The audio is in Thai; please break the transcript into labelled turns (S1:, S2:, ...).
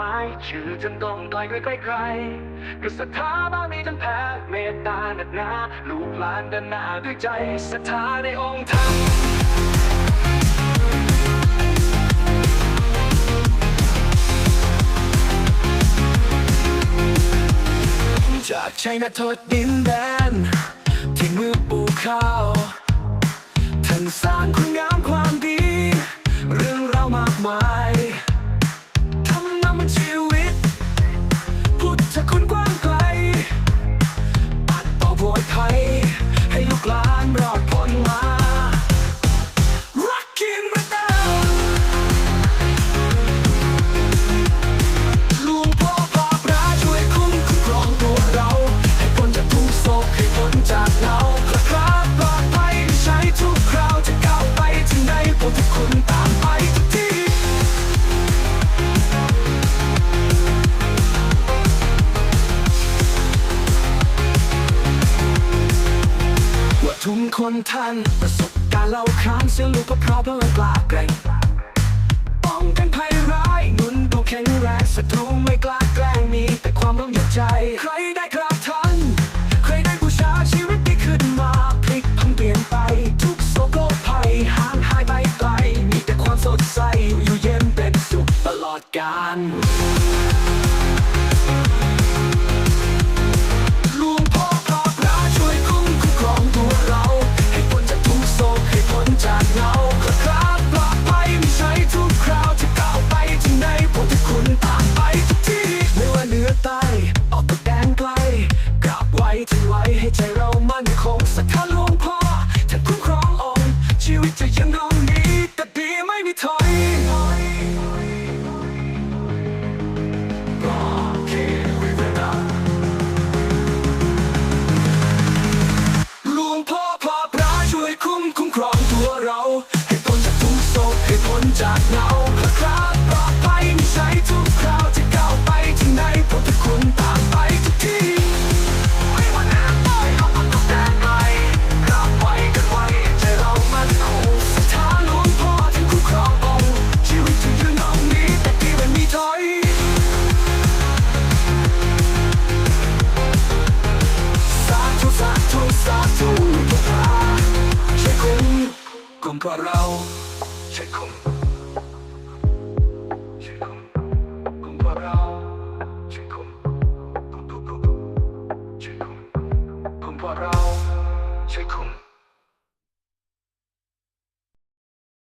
S1: ไม้ชื่อจนต้องไกลไกลไกลๆก็สถาบามีทั้งแพ้เมตตาหนักหนาลูกหลานเดินหน้าด้วยใจศรัทธาในองค์ท่านจากชัยนาทดดินแดนที่มือปลูกข้าวท่านสร้างคุณงามความ คนท่านประสบการณ์เล่าขานเสียลูกก็เพราะพลังกล้าแกร่งป้องกันภัยร้ายหนุนตัวแข็งแรงศัตรูไม่กล้าแกล้งมีแต่ความร่มเย็นใจ ใครได้กราบท่านใครได้บูชาชีวิตดีขึ้นมาพลิกพังเปลี่ยนไป ทุกโศกโรคภัยห่างหายไปไกลมีแต่ความสดใสอยู่เย็นเป็นสุขตลอดกาล ถึงไว้ให้ใจเรามั่นคงศรัทธาหลวงพ่อท่านคุ้มครององค์ชีวิตจะยังคงดีแต่ดีไม่มีถอยหลวงพ่อพระพระช่วยคุ้มคุ้มครองตัวเรา ให้พ้นจากทุกโศกให้พ้นจาก Comparado, Checum. Checum. Comparado, Checum. Comparado, Checum.